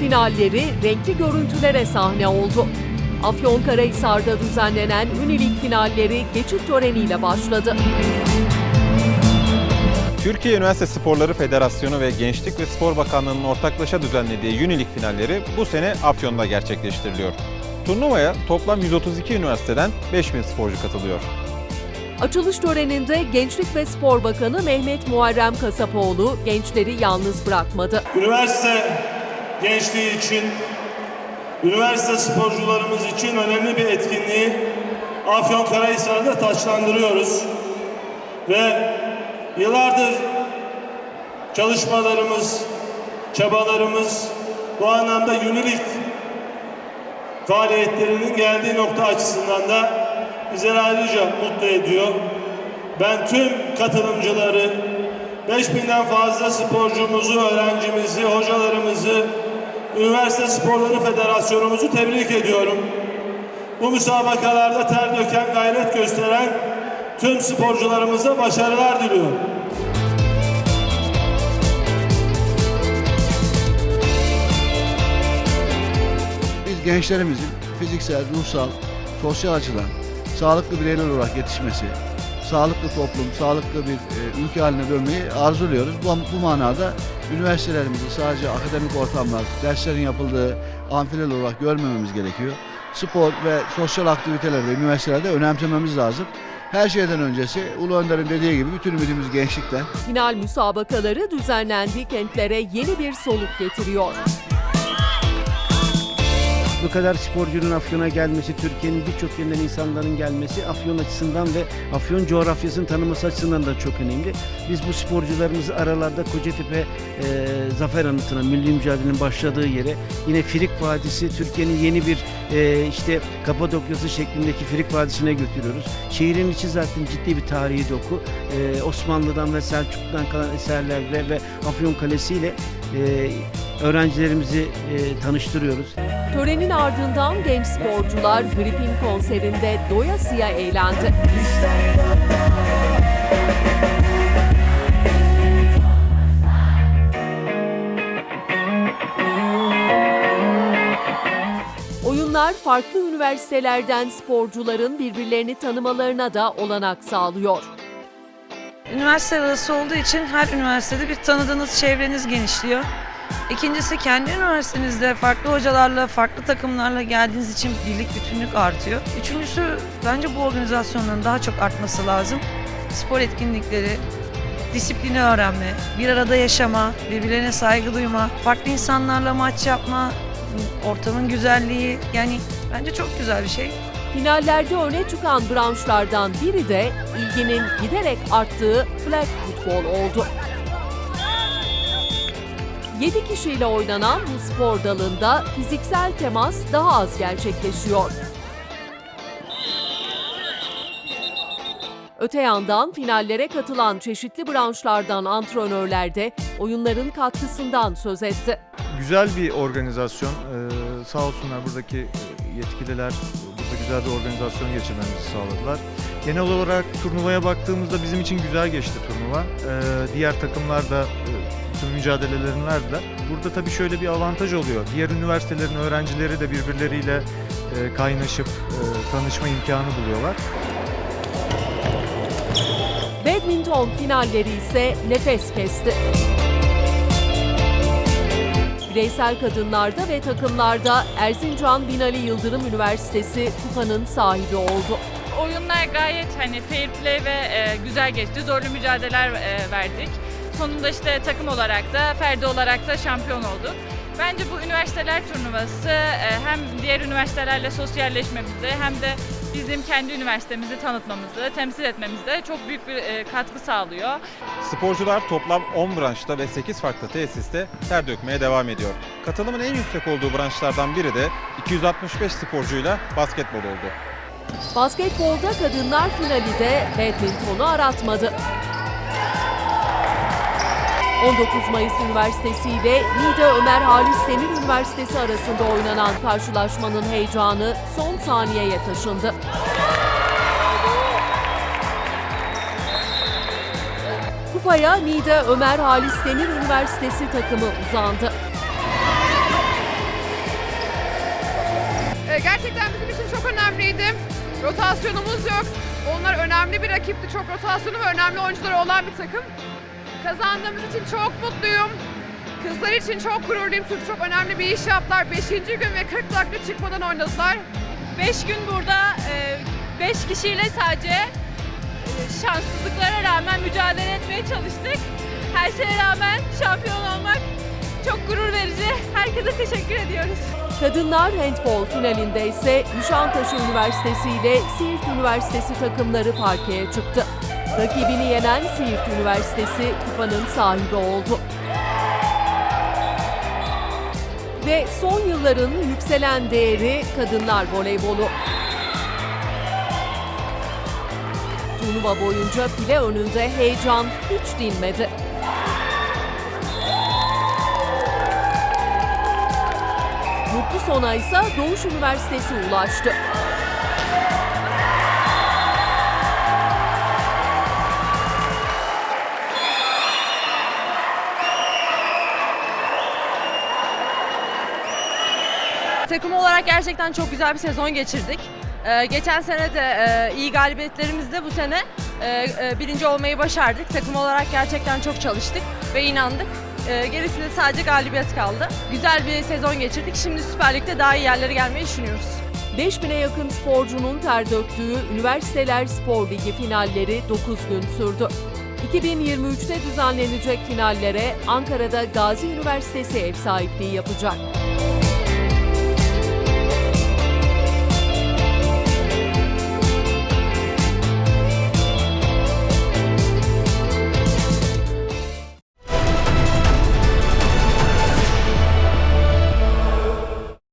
Finalleri renkli görüntülere sahne oldu. Afyonkarahisar'da düzenlenen Unilik finalleri geçit töreniyle başladı. Türkiye Üniversite Sporları Federasyonu ve Gençlik ve Spor Bakanlığı'nın ortaklaşa düzenlediği Unilik finalleri bu sene Afyon'da gerçekleştiriliyor. Turnuvaya toplam 132 üniversiteden 5000 sporcu katılıyor. Açılış töreninde Gençlik ve Spor Bakanı Mehmet Muharrem Kasapoğlu gençleri yalnız bırakmadı. Üniversite gençliği için, üniversite sporcularımız için önemli bir etkinliği Afyonkarahisar'da taçlandırıyoruz. Ve yıllardır çalışmalarımız, çabalarımız bu anlamda yönelik faaliyetlerinin geldiği nokta açısından da bizleri ayrıca mutlu ediyor. Ben tüm katılımcıları, 5000'den fazla sporcumuzu, öğrencimizi, hocalarımızı, Üniversite Sporları Federasyonumuzu tebrik ediyorum. Bu müsabakalarda ter döken, gayret gösteren tüm sporcularımıza başarılar diliyorum. Biz gençlerimizin fiziksel, ruhsal, sosyal açıdan sağlıklı bireyler olarak yetişmesi, sağlıklı toplum, sağlıklı bir e, ülke haline dönmeyi arzuluyoruz. Bu, bu manada üniversitelerimizi sadece akademik ortamlar, derslerin yapıldığı amfiler olarak görmememiz gerekiyor. Spor ve sosyal aktivitelerde üniversitelerde önemsememiz lazım. Her şeyden öncesi Ulu Önder'in dediği gibi bütün ümidimiz gençlikten. Final müsabakaları düzenlendiği kentlere yeni bir soluk getiriyor. Bu kadar sporcunun Afyon'a gelmesi, Türkiye'nin birçok yerinden insanların gelmesi Afyon açısından ve Afyon coğrafyasının tanıması açısından da çok önemli. Biz bu sporcularımızı aralarda Kocatepe e, Zafer Anıtı'na, milli mücadelenin başladığı yere, yine Firik Vadisi, Türkiye'nin yeni bir e, işte Kapadokya'sı şeklindeki Firik Vadisi'ne götürüyoruz. Şehrin içi zaten ciddi bir tarihi doku. E, Osmanlı'dan ve Selçuklu'dan kalan eserlerle ve Afyon Kalesi ile e, öğrencilerimizi e, tanıştırıyoruz. Törenin ardından genç sporcular Gripin konserinde doyasıya eğlendi. Oyunlar farklı üniversitelerden sporcuların birbirlerini tanımalarına da olanak sağlıyor. Üniversite arası olduğu için her üniversitede bir tanıdığınız çevreniz genişliyor. İkincisi kendi üniversitenizde farklı hocalarla, farklı takımlarla geldiğiniz için birlik bütünlük artıyor. Üçüncüsü bence bu organizasyonların daha çok artması lazım. Spor etkinlikleri, disiplini öğrenme, bir arada yaşama, birbirlerine saygı duyma, farklı insanlarla maç yapma, ortamın güzelliği yani bence çok güzel bir şey. Finallerde öne çıkan branşlardan biri de ilginin giderek arttığı flag futbol oldu. 7 kişiyle oynanan bu spor dalında fiziksel temas daha az gerçekleşiyor. Öte yandan finallere katılan çeşitli branşlardan antrenörler de oyunların katkısından söz etti. güzel bir organizasyon. Ee, sağ olsunlar buradaki e, yetkililer burada güzel bir organizasyon geçirmemizi sağladılar. Genel olarak turnuvaya baktığımızda bizim için güzel geçti turnuva. Ee, diğer takımlar da e, tüm mücadelelerini verdiler. Burada tabii şöyle bir avantaj oluyor. Diğer üniversitelerin öğrencileri de birbirleriyle e, kaynaşıp e, tanışma imkanı buluyorlar. Badminton finalleri ise nefes kesti. Bireysel kadınlarda ve takımlarda Erzincan Binali Yıldırım Üniversitesi kupanın sahibi oldu. Oyunlar gayet hani fair play ve e, güzel geçti. Zorlu mücadeleler e, verdik. Sonunda işte takım olarak da, ferdi olarak da şampiyon olduk. Bence bu üniversiteler turnuvası e, hem diğer üniversitelerle sosyalleşmemize hem de bizim kendi üniversitemizi tanıtmamızı, temsil etmemize çok büyük bir e, katkı sağlıyor. Sporcular toplam 10 branşta ve 8 farklı tesiste ter dökmeye devam ediyor. Katılımın en yüksek olduğu branşlardan biri de 265 sporcuyla basketbol oldu. Basketbolda kadınlar finali de badmintonu aratmadı. 19 Mayıs Üniversitesi ile Nide Ömer Halis Senir Üniversitesi arasında oynanan karşılaşmanın heyecanı son saniyeye taşındı. Kupaya Nide Ömer Halis Senir Üniversitesi takımı uzandı. Ee, gerçekten bizim için çok önemliydi. Rotasyonumuz yok. Onlar önemli bir rakipti. Çok rotasyonu ve önemli oyuncuları olan bir takım. Kazandığımız için çok mutluyum. Kızlar için çok gururluyum çünkü çok önemli bir iş yaptılar. 5. gün ve 40 dakika çıkmadan oynadılar. 5 gün burada 5 kişiyle sadece e, şanssızlıklara rağmen mücadele etmeye çalıştık. Her şeye rağmen şampiyon olmak çok gurur verici. Herkese teşekkür ediyoruz. Kadınlar handbol finalinde ise Nişantaşı Üniversitesi ile Siirt Üniversitesi takımları parkeye çıktı. Rakibini yenen Siirt Üniversitesi kupanın sahibi oldu. Ve son yılların yükselen değeri kadınlar voleybolu. Turnuva boyunca file önünde heyecan hiç dinmedi. Mutlu sona ise Doğuş Üniversitesi ulaştı. Takım olarak gerçekten çok güzel bir sezon geçirdik. Ee, geçen sene de e, iyi galibiyetlerimizle bu sene e, e, birinci olmayı başardık. Takım olarak gerçekten çok çalıştık ve inandık. E, gerisinde sadece galibiyet kaldı. Güzel bir sezon geçirdik. Şimdi Süper Lig'de daha iyi yerlere gelmeyi düşünüyoruz. 5000'e yakın sporcunun ter döktüğü Üniversiteler Spor Ligi finalleri 9 gün sürdü. 2023'te düzenlenecek finallere Ankara'da Gazi Üniversitesi ev sahipliği yapacak.